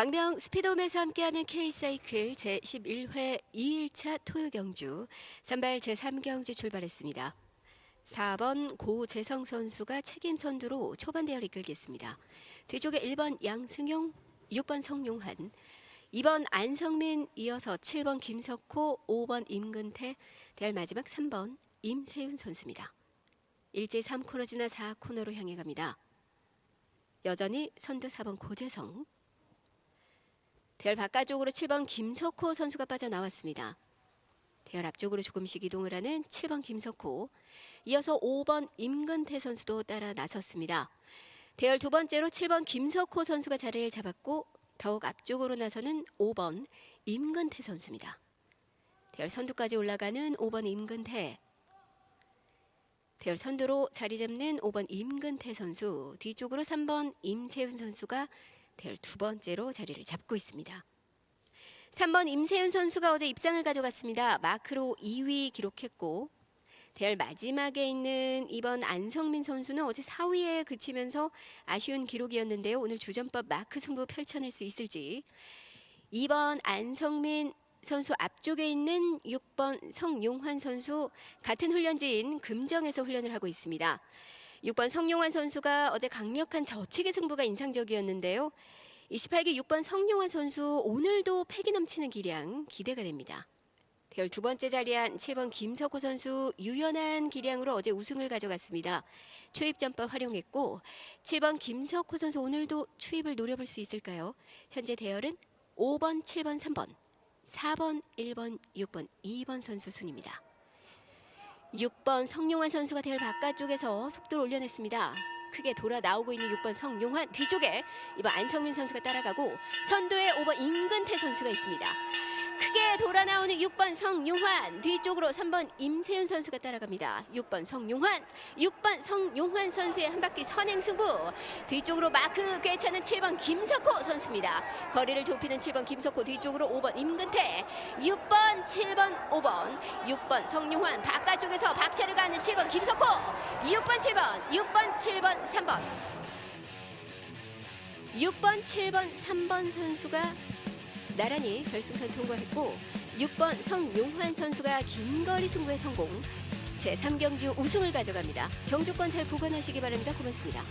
광명 스피드홈에서 함께하는 K사이클 제11회 2일차 토요 경주 선발 제3경주 출발했습니다. 4번 고재성 선수가 책임 선두로 초반 대열 이끌겠습니다. 뒤쪽에 1번 양승용, 6번 성용환, 2번 안성민 이어서 7번 김석호, 5번 임근태, 대열 마지막 3번 임세윤 선수입니다. 일제 3코너 지나 4코너로 향해 갑니다. 여전히 선두 4번 고재성, 대열 바깥쪽으로 7번 김석호 선수가 빠져나왔습니다. 대열 앞쪽으로 조금씩 이동을 하는 7번 김석호, 이어서 5번 임근태 선수도 따라 나섰습니다. 대열 두 번째로 7번 김석호 선수가 자리를 잡았고 더욱 앞쪽으로 나서는 5번 임근태 선수입니다. 대열 선두까지 올라가는 5번 임근태, 대열 선두로 자리 잡는 5번 임근태 선수, 뒤쪽으로 3번 임세훈 선수가 대열 두 번째로 자리를 잡고 있습니다. 3번 임세윤 선수가 어제 입상을 가져갔습니다. 마크로 2위 기록했고 대열 마지막에 있는 2번 안성민 선수는 어제 4위에 그치면서 아쉬운 기록이었는데요. 오늘 주전법 마크 승부 펼쳐낼 수 있을지 2번 안성민 선수 앞쪽에 있는 6번 성용환 선수 같은 훈련지인 금정에서 훈련을 하고 있습니다. 6번 성용환 선수가 어제 강력한 저측의 승부가 인상적이었는데요. 28기 6번 성용환 선수 오늘도 패기 넘치는 기량 기대가 됩니다. 대열 두 번째 자리한 7번 김석호 선수 유연한 기량으로 어제 우승을 가져갔습니다. 추입 전법 활용했고 7번 김석호 선수 오늘도 추입을 노려볼 수 있을까요? 현재 대열은 5번, 7번, 3번, 4번, 1번, 6번, 2번 선수 순입니다. 6번 성용환 선수가 대열 바깥쪽에서 속도를 올려냈습니다. 크게 돌아 나오고 있는 6번 성용환 뒤쪽에 이번 안성민 선수가 따라가고 선두에 5번 임근태 선수가 있습니다. 크게 돌아 나오는 6번 성용환 뒤쪽으로 3번 임세윤 선수가 따라갑니다. 6번 성용환 6번 성용환 선수의 한 바퀴 선행 승부 뒤쪽으로 마크 괜찮은 7번 김석호 선수입니다. 거리를 좁히는 7번 김석호 뒤쪽으로 5번 임근태 6번 7번 5번 6번 성용환 바깥쪽에서 박차를 가는 7번 김석호 6번 7번 6번 7번 3번 6번 7번 3번 선수가 나란히 결승선 통과했고 6번 성용환 선수가 긴 거리 승부에 성공 제3경주 우승을 가져갑니다. 경주권 잘 보관하시기 바랍니다. 고맙습니다.